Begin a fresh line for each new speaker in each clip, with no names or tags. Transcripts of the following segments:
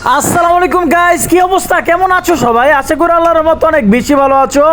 আসসালামু আলাইকুম গাইস কি অবস্থা? কেমন আছো সবাই? আশা করি আল্লাহর রহমতে অনেক বেশি ভালো আছো।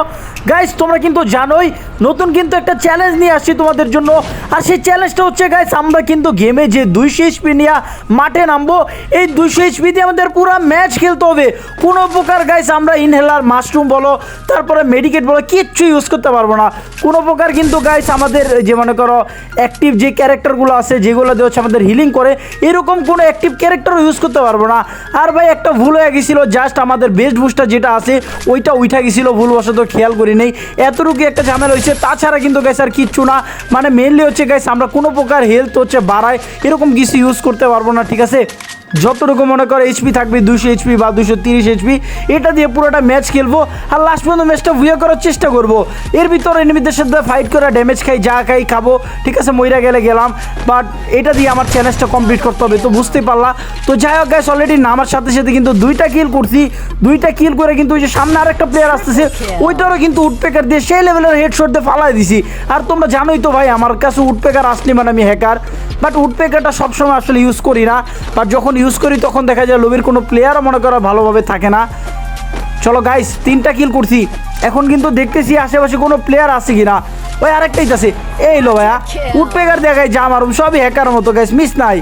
গাইস তোমরা কিন্তু জানোই, নতুন কিন্তু একটা চ্যালেঞ্জ নিয়ে আসছি তোমাদের জন্য। আর সেই চ্যালেঞ্জটা হচ্ছে গাইস আমরা কিন্তু গেমে যে দুইশো এইচপি নিয়ে মাঠে নামবো, এই দুইশো এইচপি দিয়ে আমাদের পুরো ম্যাচ খেলতে হবে। কোনো প্রকার গাইস আমরা ইনহেলার মাশরুম বলো, তারপরে মেডিকেট বলো, কিচ্ছু ইউজ করতে পারব না। কোনো প্রকার কিন্তু গাইস আমাদের যে মনে করো অ্যাক্টিভ যে ক্যারেক্টারগুলো আছে, যেগুলো দিয়ে হচ্ছে আমাদের হিলিং করে, এরকম কোনো অ্যাক্টিভ ক্যারেক্টারও ইউজ করতে পারব না। আর ভাই, একটা ভুল হয়ে গেছিল জাস্ট আমাদের বেস্ট বুস্টার যেটা আছে, ওইটা উঠে গেছিল, ভুলবশত খেয়াল করি নেই। এতটুকু একটা ঝামেলা হয়েছে, তাছাড়া কিন্তু গ্যাস আর কিচ্ছু না। মানে মেনলি হচ্ছে গ্যাস আমরা কোনো প্রকার হেলথ হচ্ছে বাড়ায়, এরকম কিছু ইউজ করতে পারব না, ঠিক আছে? যতটুকু মনে করো এইচপি থাকবে দুশো এইচপি বা দুশো তিরিশ এইচপি এটা দিয়ে পুরোটা ম্যাচ খেলব আর লাস্ট পর্যন্ত ম্যাচটা ভুয়ে করার চেষ্টা করব। এর ভিতরে এনিমিদের সাথে ফাইট করে ড্যামেজ খাই, যা খাই, খাব, ঠিক আছে, মইরা গেলে গেলাম। বাট এটা দিয়ে আমার চ্যালেঞ্জটা কমপ্লিট করতে হবে, তো বুঝতে পারলা। তো যাই হোক গ্যাস অলরেডি নামার সাথে সাথে কিন্তু দুইটা কিল করছি। দুইটা কিল করে কিন্তু ওই যে সামনে আরেকটা প্লেয়ার আসতেছে, ওইটারও কিন্তু উডপেকার দিয়ে সেই লেভেলের হেডশট দিয়ে ফালাই দিছি। আর তোমরা জানোই তো ভাই, আমার কাছে উডপেকার আসলি মানে আমি হ্যাকার বাট উডপেকারটা সবসময় আসলে ইউজ করি না। বাট যখন ইউজ করি, তখন দেখা যায় লবির কোনো প্লেয়ারও মনে করা ভালোভাবে থাকে না। চলো গাইস তিনটা কিল করছি। এখন কিন্তু দেখতেছি আশেপাশে কোনো প্লেয়ার আছে কিনা। ওই আরেকটাই আছে এই লো ভাইয়া উডপেকার দেখায় যা মারুম সবই হ্যাকার মতো গাইস মিস নাই।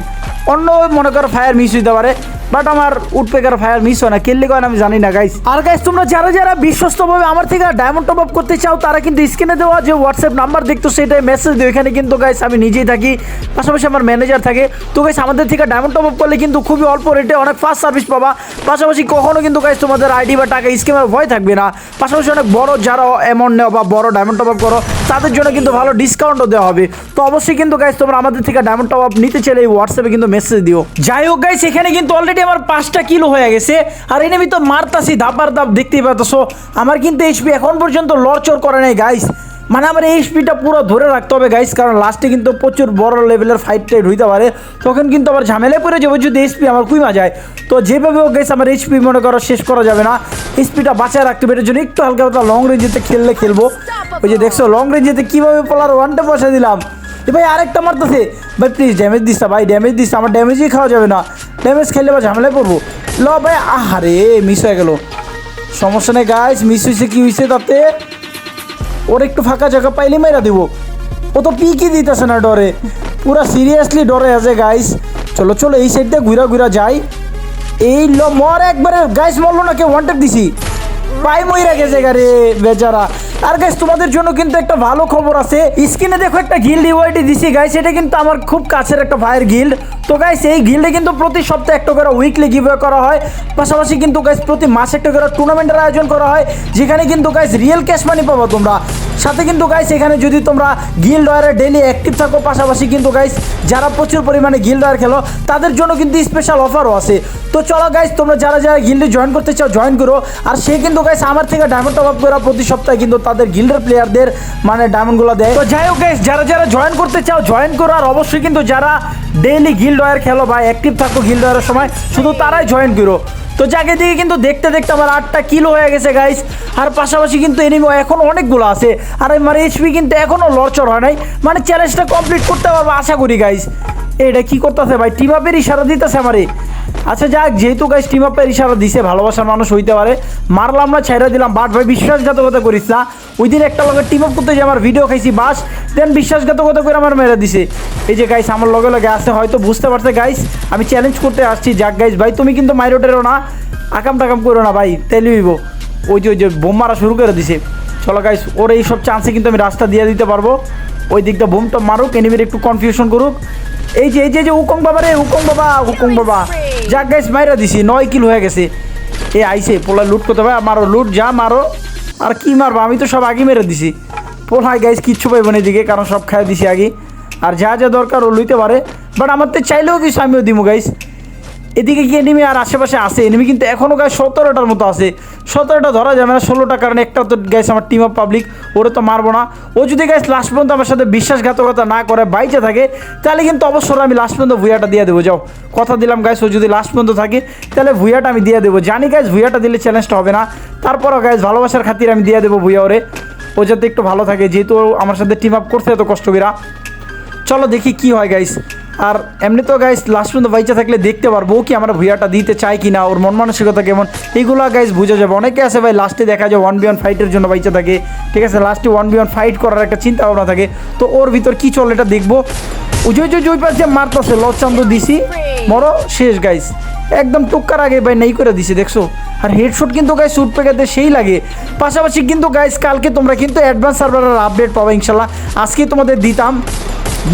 অন্য মনে করো ফায়ার মিস হইতে পারে। বাট আমার উডপেকার ফায়ার মিস হয় না। কেললে কয় আমি জানি না গাইস আর গাইস তোমরা যারা যারা বিশ্বস্তভাবে আমার থেকে ডায়মন্ড টপ আপ করতে চাও, তারা কিন্তু স্ক্রিনে দেওয়া যে হোয়াটসঅ্যাপ নাম্বার দেখতো সেটাই মেসেজ দিও। এখানে কিন্তু গাইস আমি নিজেই থাকি, পাশাপাশি আমার ম্যানেজার থাকে। তো গাইস আমাদের থেকে ডায়মন্ড টপ আপ করলে কিন্তু খুবই অল্প রেটে অনেক ফাস্ট সার্ভিস পাবা। পাশাপাশি কখনো কিন্তু গাইস তোমাদের আইডি বা টাকা স্কিমের ভয় থাকবে না। পাশাপাশি অনেক বড় যারা অ্যামাউন্ট নেওয়া বা বড় ডায়মন্ড টপ আপ করো, তাদের জন্য কিন্তু ভালো ডিসকাউন্টও দেওয়া হবে। তো, অবশ্যই কিন্তু গাইস তোমরা আমাদের থেকে ডায়মন্ড টপ আপ নিতে চাইলে এই হোয়াটসঅ্যাপে কিন্তু মেসেজ দিও। যাই হোক গাইস এখানে কিন্তু অলরেডি আমার পাঁচটা কিলো হয়ে গেছে। আর এনে তো মারতাছি, ধাপার ধাপ দেখতেই পাচ্ছ আমার কিন্তু এইচপি এখন পর্যন্ত লড়চড় করে নাই গাইস মানে আমার এই স্পিডটা পুরো ধরে রাখতে হবে গাইস কারণ লাস্টে কিন্তু প্রচুর বড় লেভেলের ফাইট টাইট হইতে পারে। তখন কিন্তু আবার ঝামেলায় পড়ে যাবে, যদি এইচপি আমার কুইমা যায়। তো যেভাবে হোক গাইস আমার এইচপি মনে করো শেষ করা যাবে না। স্পিডটা বাঁচায় রাখতে হবে এটার জন্য একটু হালকা হালকা লং রেঞ্জেতে খেললে খেলব। ওই যে দেখছ লং রেঞ্জেতে কীভাবে পোলার ওয়ানটা বসে দিলাম। এ ভাই, আরেকটা মারতেছে। ভাই প্লিজ ড্যামেজ দিস ভাই ড্যামেজ দিস আমার ড্যামেজই খাওয়া যাবে না। ড্যামেজ খেললে বা ঝামেলায় পড়ব। ল ভাই, আহারে মিস হয়ে গেল। সমস্যা নেই গাইস মিস হয়েছে কি হয়েছে তাতে। ওর একটু ফাঁকা জায়গা পাইলে মেরা দিব। ও তো পিকই দিতেছে না ডরে। পুরা সিরিয়াসলি ডরে আছে গাইস চলো চলো, এই সাইড দিয়ে ঘুরা ঘুরা যাই। এই ল, মর একবারে। গাইস মরলো না কেউ ওয়ান্টেড দিছি। পাই মইরা গেছে গারে বেচারা। আর গাইস তোমাদের জন্য কিন্তু একটা ভালো খবর আছে। স্ক্রিনে দেখো একটা গিল্ড ইওয়াইডি দিছি গাইস এটা কিন্তু আমার খুব কাছের একটা ভাইয়ের গিল্ড তো গাইস এই গিল্ডে কিন্তু প্রতি সপ্তাহে একটা করে উইকলি গিভ করা হয়। পাশাপাশি কিন্তু গাইস প্রতি মাসে একটা করে টুর্নামেন্টের আয়োজন করা হয়। যেখানে কিন্তু গাইস রিয়েল ক্যাশ মানি পাবো তোমরা। সাথে কিন্তু গাইস এখানে যদি তোমরা গিল্ড ওয়ারে ডেলি অ্যাক্টিভ থাকো, পাশাপাশি কিন্তু গাইস যারা প্রচুর পরিমাণে গিল্ড ওয়ার খেলো, তাদের জন্য কিন্তু স্পেশাল অফারও আছে। তো চলো গাইস তোমরা যারা যারা গিল্ডে জয়েন করতে চাও জয়েন করো। আর সে কিন্তু গাইস আমার থেকে ডায়মন্ড টপ আপ করা প্রতি সপ্তাহে কিন্তু তাদের গিল্ডের প্লেয়ারদের মানে ডায়মন্ডগুলো দেয়। তো যাই হোক গাইস যারা যারা জয়েন করতে চাও জয়েন করো। আর অবশ্যই কিন্তু যারা ডেইলি গিল্ড ওয়ার খেলো বা অ্যাক্টিভ থাকো গিল্ড ওয়ারের সময়, শুধু তারাই জয়েন করো। তো যাকে দিকে কিন্তু দেখতে দেখতে আমার আটটা কিলো হয়ে গেছে গাইস আর পাশাপাশি কিন্তু এনিমি এখন অনেকগুলো আছে। আর আমার এইচপি কিন্তু এখনও লড়চড় হয় নাই। মানে চ্যালেঞ্জটা কমপ্লিট করতে পারব, আশা করি গাইস এটা কি করতেছে ভাই? টিমাপের ইশারা দিতেছে আমারে। আচ্ছা যাক, যেহেতু গাইস টিম আপের ইশারা দিছে, ভালোবাসার মানুষ হইতে পারে, মারলাম না ছেড়ে দিলাম। বাট ভাই, বিশ্বাসঘাতকতা করিস না। ওই দিন একটা লগে টিম আপ করতে যে আমার ভিডিও খাইছি, বাস দেন বিশ্বাসঘাতকতা করে আমার মেরে দিছে। এই যে গাইস আমার লগে লগে আসছে হয়তো বুঝতে পারছে গাইস আমি চ্যালেঞ্জ করতে আসছি। যাক গাইস ভাই, তুমি কিন্তু মাইরোটেরও না, আকাম টাকাম করো না ভাই তেলি হইব। ওই যে ওই যে, বোম মারা শুরু করে দিছে। চলো গাইস ওর এই সব চান্সে কিন্তু আমি রাস্তা দিয়ে দিতে পারব। ওই দিকটা বোমটা মারুক এনিমির একটু কনফিউশন করুক। এই যে এই যে উকং বাবা রে, উকং বাবা উকং বাবা। যাক গাইস মাইরা দিছি, নয় কিলো হয়ে গেছে। এ আইসে পোলা লুট করতে হবে, মারো লুট যা মারো। আর কি মারবো, আমি তো সব আগে মেরে দিছি। পোলায় গাইস কিচ্ছু পাইব না এদিকে, কারণ সব খাই দিছি আগে। আর যা যা দরকার ও লইতে পারে। বাট আমার তো চাইলেও কিছু আমিও দিব গাইস এদিকে কি এনিমি আর আশেপাশে আছে। এনিমি কিন্তু এখনও গায়ে সতেরোটার মতো আছে। সতেরোটা ধরা যাবে না, ষোলোটা, কারণ একটা তো গাইস আমার টিম অফ পাবলিক ওরে তো মারবো না। ও যদি গাইস লাস্ট পর্যন্ত আমার সাথে বিশ্বাসঘাতকতা না করে, বাইচে থাকে, তাহলে কিন্তু অবশ্যই আমি লাস্ট পর্যন্ত ভুইয়াটা দিয়ে দেবো। যাও, কথা দিলাম গাইস ও যদি লাস্ট পর্যন্ত থাকে, তাহলে ভুইয়াটা আমি দিয়ে দেবো। জানি গাইস ভুইয়াটা দিলে চ্যালেঞ্জটা হবে না। তারপরও গাইস ভালোবাসার খাতির আমি দিয়ে দেবো ভুইয়া ওরে। ও যাতে একটু ভালো থাকে, যেহেতু আমার সাথে টিম আপ করছে এত কষ্ট করা চলো দেখি কি হয় গাইস আর এমনি তো গাইস লাস্ট পর্যন্ত বাইচা থাকলে দেখতে পারব কি আমরা ভুইয়াটা দিতে চাই কি না ওর মন মানসিকতা কেমন। এইগুলো গাইস বোঝা যাবে। অনেকে আছে ভাই লাস্টে দেখা যায় ওয়ান বি ওয়ান ফাইটের জন্য বাইচা থাকে। ঠিক আছে লাস্টে ওয়ান বি ওয়ান ফাইট করার একটা চিন্তা ভাবনা থাকে। তো ওর ভিতর কি চলে এটা দেখব। ওই যে ওই পাশে মারতেছে লচান্দ দিছি। মরো, শেষ গাইস একদম টুক্কার আগে ভাই নেই করে দিছে, দেখছ? আর হেডশট কিন্তু গাইস শুট পেকাতে সেই লাগে। পাশাপাশি কিন্তু গাইস কালকে তোমরা কিন্তু অ্যাডভান্স সার্ভারের আপডেট পাবে ইনশাল্লাহ। আজকে তোমাদের দিতাম।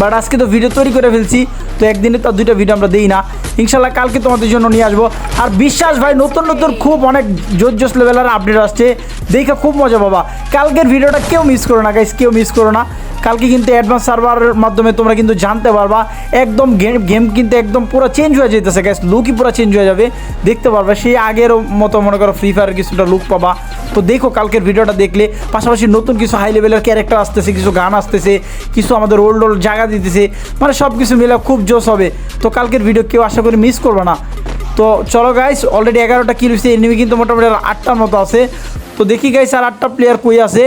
বাট আজকে তো ভিডিও তৈরি করে ফেলছি, তো একদিনে তো দুইটা ভিডিও আমরা দিই না। ইনশাল্লাহ কালকে তোমাদের জন্য নিয়ে আসব। আর বিশ্বাস ভাই, নতুন নতুন খুব অনেক জোর জোস লেভেলের আপডেট আসছে। দেখে খুব মজা বাবা কালকের ভিডিওটা কেউ মিস করো না গাইস কেউ মিস করো না। কালকে কিন্তু অ্যাডভান্স সার্ভারের মাধ্যমে তোমরা কিন্তু জানতে পারবা। একদম গেম গেম কিন্তু একদম পুরো চেঞ্জ হয়ে যেতেছে গ্যাস লুকই পুরো চেঞ্জ হয়ে যাবে। দেখতে পারবা, সেই আগের মতো মনে করো ফ্রি ফায়ার কিছুটা লুক পাবা। তো দেখো, কালকের ভিডিওটা দেখলে, পাশাপাশি নতুন কিছু হাই লেভেলের ক্যারেক্টার আসতেছে, কিছু গান আসতেছে, কিছু আমাদের ওল্ড ওল্ড জায়গা দিতেছে। মানে সব কিছু মিলে খুব জোশ হবে। তো কালকের ভিডিও কেউ আশা করি মিস করবে না। তো চলো গাইস অলরেডি এগারোটা কিল হয়েছে এনিমি কিন্তু মোটামুটি আটটার মতো আছে। তো দেখি গাইস আর আটটা প্লেয়ার কই আছে?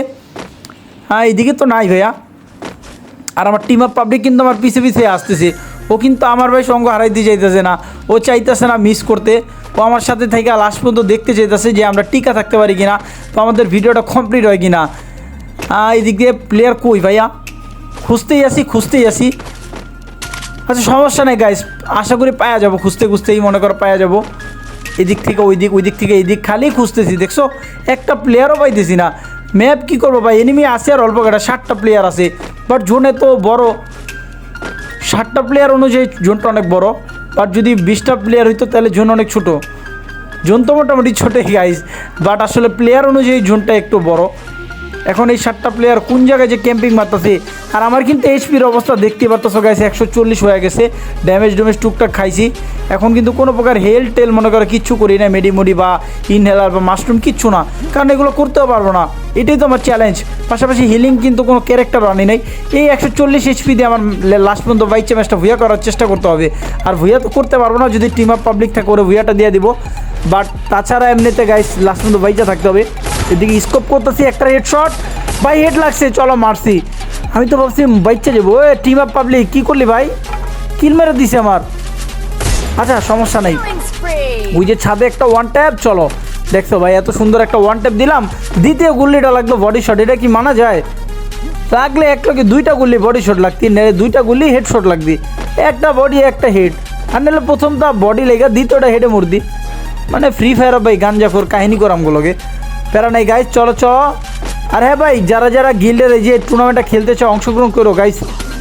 হ্যাঁ এইদিকে তো নাই ভাইয়া। আর আমার টিম অফ পাবলিক কিন্তু আমার পিছে পিছে আসতেছে। ও কিন্তু আমার ভাই সঙ্গ হারাইতে চাইতেছে না। ও চাইতেছে না মিস করতে। ও আমার সাথে থেকে লাস্ট পর্যন্ত দেখতে চাইতেছে যে আমরা টিকা থাকতে পারি কিনা তো আমাদের ভিডিওটা কমপ্লিট হয় কিনা। এদিক দিয়ে প্লেয়ার কই ভাইয়া? খুঁজতেই আসি খুঁজতেই আসি আচ্ছা সমস্যা নেই গাইস আশা করি পাওয়া যাব, খুঁজতে খুঁজতেই মনে করো পাওয়া যাব। এদিক থেকে ওই দিক ওই দিক থেকে এদিক খালি খুঁজতেছি, দেখছ? একটা প্লেয়ারও পাইতেছি না। ম্যাপ কী করব ভাই? এনিমি আছে আর অল্প কটা ষাটটা প্লেয়ার আছে। বাট জোনে তো বড়। ষাটটা প্লেয়ার অনুযায়ী জোনটা অনেক বড়। বাট যদি বিশটা প্লেয়ার হইতো, তাহলে জোন অনেক ছোটো। জোন তো মোটামুটি ছোটোই গাইজ বাট আসলে প্লেয়ার অনুযায়ী জোনটা একটু বড়। এখন এই সাতটা প্লেয়ার কোন জায়গায় যে ক্যাম্পিং মারতেছে? আর আমার কিন্তু এইচপির অবস্থা দেখতে পারতেছো গাইছে একশো চল্লিশ হয়ে গেছে। ড্যামেজ ড্যামেজ টুকটাক খাইছি। এখন কিন্তু কোনো প্রকার হেল টেল মনে করো কিচ্ছু করি না মেডিমুডি বা ইনহেলার বা মাশরুম কিচ্ছু না। কারণ এগুলো করতেও পারব না। এটাই তো আমার চ্যালেঞ্জ পাশাপাশি হিলিং কিন্তু কোনো ক্যারেক্টার আনি নাই। এই একশো চল্লিশ এইচপি দিয়ে আমার লাস্ট পর্যন্ত বাইচে ম্যাচটা ভুয়া করার চেষ্টা করতে হবে। আর ভুয়া তো করতে পারব না, যদি টিম আপ পাবলিক থাকে ওরে ভুয়াটা দিয়ে দিব। বাট তাছাড়া এমনিতে গাইস লাস্ট পর্যন্ত বাইচা থাকতে হবে। এদিকে স্কোপ করতেছি একটা হেড শট ভাই হেড লাগছে চলো মারছি। আমি তো ভাবছি বাইচা যাব। এ টিম আপ পাবলিক কী করলি ভাই? কিল মেরে দিছে আমার। আচ্ছা সমস্যা নেই। ওই যে ছাদে একটা ওয়ান ট্যাপ চলো। দেখছ ভাই এত সুন্দর একটা ওয়ান ট্যাপ দিলাম। দ্বিতীয় গুল্লিটা লাগল বডি শট এটা কি মানা যায়? লাগলে একটা কি দুইটা গুল্লি বডি শট লাগতি নাহলে দুইটা গুল্লি হেড শট লাগতি। একটা বডি একটা হেড আর নাহলে প্রথমটা বডি লেগে দ্বিতীয়টা হেডে মুরদি মানে ফ্রি ফায়ার ভাই গাঞ্জাফোর কাহিনী করাম গুলোকে প্যারা নাই গাইজ চলো চলো। আর হ্যাঁ ভাই যারা যারা গিল্ডের এই যে টুর্নামেন্টটা খেলতে চাও অংশগ্রহণ করো গাইজ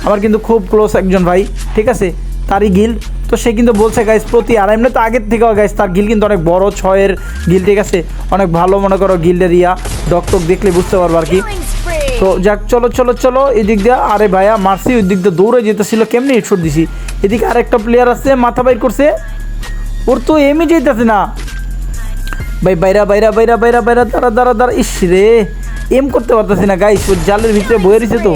আমার কিন্তু খুব ক্লোজ একজন ভাই ঠিক আছে? তারই গিল্ড তো সে কিন্তু বলছে গাইজ প্রতি আর এমনি তো আগের থেকেও গাইজ তার গিল কিন্তু অনেক বড় ছয়ের গিল ঠিক আছে? অনেক ভালো মনে করো গিল্ডের ইয়া ডকটক দেখলে বুঝতে পারব আর কি। তো যাক চলো চলো চলো এদিক দিয়ে। আরে ভাইয়া মারছি ওই দিক দিয়ে দৌড়ে যেতেছিল কেমনি হেডশট দিছি? এদিকে আরেকটা প্লেয়ার আছে মাথা বাইর করছে। ওর তো এমই যেতেছে না। ভাই, বাইরা বাইরা বাইরা বাইরা বাইরা, দাঁড়া দাঁড়া দাঁড়া, ইস রে। এম করতে পারতেছি না গাইস জালের ভিতরে বয়ে রয়েছে তো।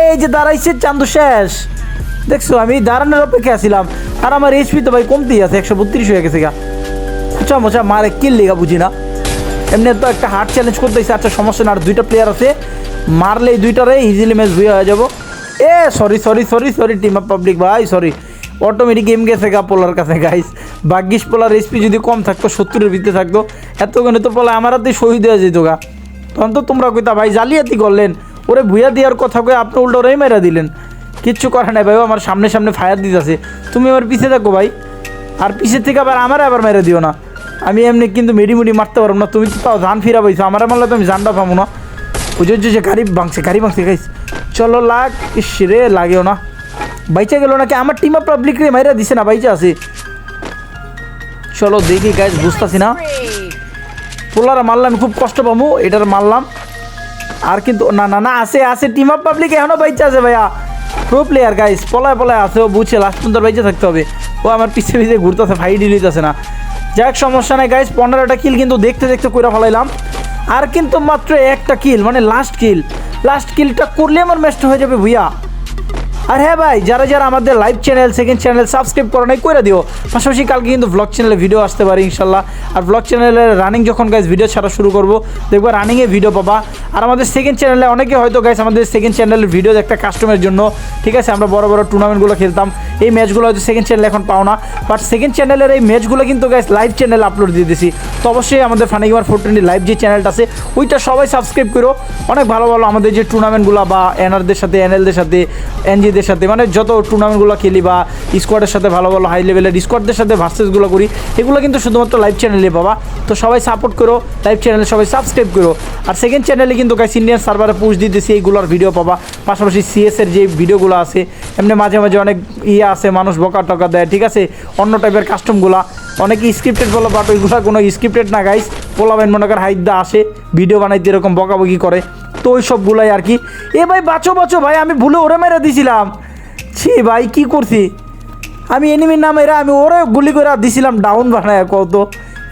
এই যে দাঁড়াইছে, চান্দু শেষ। দেখছ, আমি দাঁড়ানোর অপেক্ষা ছিলাম আর আমার এইচপি তো ভাই কমতেই আছে, একশো বত্রিশ হয়ে গেছে গা। আচ্ছা মোচা, মারে, কিল লেগা বুঝি না। এমনি তো একটা হার্ড চ্যালেঞ্জ করতেছে আচ্ছা সমস্যা না, আর দুইটা প্লেয়ার আছে। মারলে এই দুইটারে ইজিলি ম্যাচ ভুয়ে হয়ে যাব। এ sorry sorry sorry sorry team off public ভাই সরি অটোমেটিক গেম গেছে গা পোলার কাছে গাইস ভাগ্যিস পোলার এসপি যদি কম থাকতো, সত্তরের ভিতরে থাকতো। এতক্ষণে তো পোলা আমার হাতে শহীদ হয়ে যেত গা। তখন তো তোমরা কইতা, ভাই, জালিয়াতি করলেন। ওরে ভুয়া দেওয়ার কথা কয়ে আপনি উল্টো ওরাই মেরা দিলেন। কিচ্ছু করে নাই ভাই আমার সামনে সামনে ফায়ার দিতেছে। তুমি আমার পিছে থাকো ভাই। আর পিছের থেকে আবার আমার আবার মেরে দিও না। আমি এমনি কিন্তু মেডি মুডি মারতে পারব না। তুমি তো তাও ধান ফিরা পাইছো আমার মারলে তো আমি জানটা পাবো না। ওই যে গাড়ি ভাঙছে গাড়ি ভাঙছে গাইস চলো লাগ, ইস রে, লাগেও না। বাইচা গেল নাকি? আমার টিম পাবলিক রে মাইরা দিছে না, বাইচা আছে। চলো দেখি গাইস বুঝতেছি না. পোলারা মারলাম খুব কষ্ট পাবো এটার মারলাম। আর কিন্তু না না না, আছে আছে টিম অফ পাবলিক এখনও বাইচা আছে ভাইয়া। প্রো প্লেয়ার গাইস পলায় পলায় আছে, ও বুঝছে লাস্ট পর্যন্ত বাইচে থাকতে হবে। ও আমার পিছে পিছে ঘুরতেছে ফাইট দিতেছে না। যাক, সমস্যা নাই গাইস পনেরোটা কিল কিন্তু দেখতে দেখতে কইরা ফেলাইলাম। আর কিন্তু মাত্র একটা কিল মানে লাস্ট কিল লাস্ট কিলটা করলে আমার ম্যাচটা হয়ে যাবে, ভুইয়া। আর হ্যাঁ ভাই, যারা যারা আমাদের live channel second channel subscribe করে নাই করে দিও। পাশাপাশি কালকে কিন্তু ব্লগ চ্যানেলে ভিডিও আসতে পারে, ইনশাল্লাহ। আর ব্লগ চ্যানেলের রানিং যখন গাইজ ভিডিও ছাড়া শুরু করব, দেখব রানিংয়ে ভিডিও পাবা। আর আমাদের সেকেন্ড চ্যানেলে অনেকে হয়তো গাইজ আমাদের সেকেন্ড চ্যানেলের ভিডিও একটা কাস্টমারের জন্য, ঠিক আছে, আমরা বড় বড় টুর্নামেন্টগুলো খেলতাম। এই ম্যাচগুলো হয়তো সেকেন্ড চ্যানেলে এখন পাও না। বাট সেকেন্ড চ্যানেলের এই ম্যাচগুলো কিন্তু গাইজ লাইভ চ্যানেল আপলোড দিয়ে দিছি। তো অবশ্যই আমাদের funny gamer four twenty live যে চ্যানেলটা আছে, ওইটা সবাই সাবস্ক্রাইব করো। অনেক ভালো ভালো আমাদের যে টুর্নামেন্টগুলো বা এনআরদের সাথে এনএলদের সাথে এনজিদের সাথে মানে যত টুর্নামেন্টগুলো খেলি বা স্কোয়াডের সাথে ভালো ভালো হাই লেভেলের স্কোয়াডদের সাথে ভার্সেসগুলো করি, এগুলো কিন্তু শুধুমাত্র লাইভ চ্যানেলে পাবা। তো সবাই সাপোর্ট করো লাইভ চ্যানেলে সবাই সাবস্ক্রাইব করো। আর সেকেন্ড চ্যানেলে কিন্তু গাইস ইন্ডিয়ান সার্ভারে পুশ দিতেছি, এইগুলোর ভিডিও পাবা। পাশাপাশি সিএস এর যে ভিডিওগুলো আছে, এমনি মাঝে মাঝে অনেক ইয়ে আছে, মানুষ বকা টকা দেয়, ঠিক আছে? অন্য টাইপের কাস্টমগুলা অনেকে স্ক্রিপ্টেড বলো বাট ওইগুলো কোনো স্ক্রিপ্টেড না গাইস পোলাবেন মনে কর হাইদা আসে ভিডিও বানাইতে এরকম বকাবকি করে। তো ওই সবগুলাই আর কি। এ ভাই, বাঁচো বাঁচো ভাই, আমি ভুলে ওরে মেরে দিছিলাম। ছি ভাই, কি করছি? আমি এনিমির নাম এরা আমি ওরে গুলি করে দিছিলাম ডাউন বানায় কত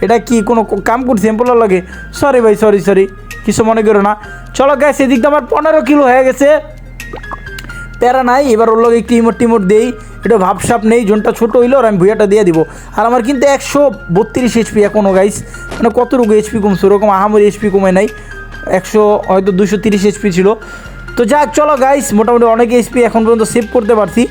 এটা কি কোনো কাম করছি এম্পলার লাগে? সরি ভাই সরি সরি কিছু মনে করো না। চলো গ্যাস এদিক দিয়ে আমার পনেরো কিলো হয়ে গেছে। প্যারা নাই, এবার ওর লগে একটু ইমোট টিমোট দেই। এটা ভাবসাপ নেই, জোনটা ছোটো হইল, আর আমি ভুইয়াটা দিয়ে দিব। আর আমার কিন্তু একশো বত্রিশ এইচপি এখনও গাইস মানে কতটুকু এইচপি কমছে, ওরকম আহামরি এইচপি কমে নাই। একশো, হয়তো দুশো তিরিশ এইচপি ছিল। তো যাক, চলো গাইস মোটামুটি অনেক এইচপি এখন পর্যন্ত সেভ করতে পারছি।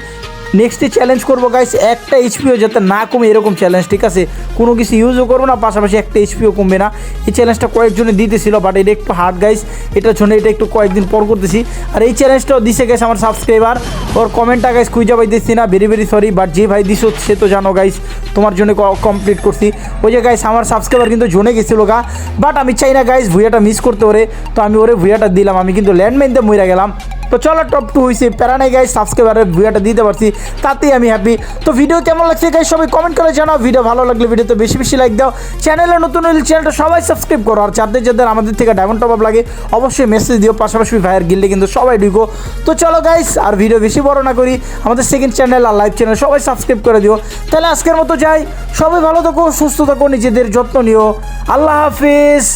নেক্সটে চ্যালেঞ্জ করব গাইস একটা এইচপিও যাতে না কমে, এরকম চ্যালেঞ্জ ঠিক আছে? কোনো কিছু ইউজও করব না, পাশাপাশি একটা এইচপিও কমবে না। এই চ্যালেঞ্জটা কয়েকজনে দিতেছিল বাট এটা একটু হার্ড গাইস এটার জন্য এটা একটু কয়েকদিন পর করতেছি। আর এই চ্যালেঞ্জটাও দিছে গেছে আমার সাবস্ক্রাইবার ওর কমেন্টটা গাইস খুঁজে দিচ্ছি না ভেরি ভেরি সরি বাট যে ভাই দিছো, সে তো জানো গাইস তোমার জন্য কমপ্লিট করছি। ওই যে গাইস আমার সাবস্ক্রাইবার কিন্তু জনে গেছিল গা বাট আমি চাই না গাইস ভুইয়াটা মিস করতে ওরে তো আমি ওরে ভুইয়াটা দিলাম, আমি কিন্তু ল্যান্ডমাইন দিয়ে মইরা গেলাম। তো চলো টপ টু হয়েছে প্যারা নাই গাইস সাবস্ক্রাইবারের ভিডিওটা দিতে পারছি, তাতেই আমি হ্যাপি তো ভিডিও কেমন লাগছে গাইস সবাই কমেন্ট করে জানাও। ভিডিও ভালো লাগলে ভিডিওতে বেশি বেশি লাইক দাও। চ্যানেলে নতুন হলে চ্যানেলটা সবাই সাবস্ক্রাইব করো। আর যাদের যাদের আমাদের থেকে ডায়মন্ড টপ আপ লাগে, অবশ্যই মেসেজ দিও। পাশাপাশি ভাইয়ের গিল্ডে কিন্তু সবাই ঢুকো। তো চলো গাইস আর ভিডিও বেশি বড় না করি। আমাদের সেকেন্ড চ্যানেল আর লাইভ চ্যানেল সবাই সাবস্ক্রাইব করে দিও। তাহলে আজকের মতো যাই। সবাই ভালো থাকো, সুস্থ থাকো, নিজেদের যত্ন নিও। আল্লাহ হাফিজ।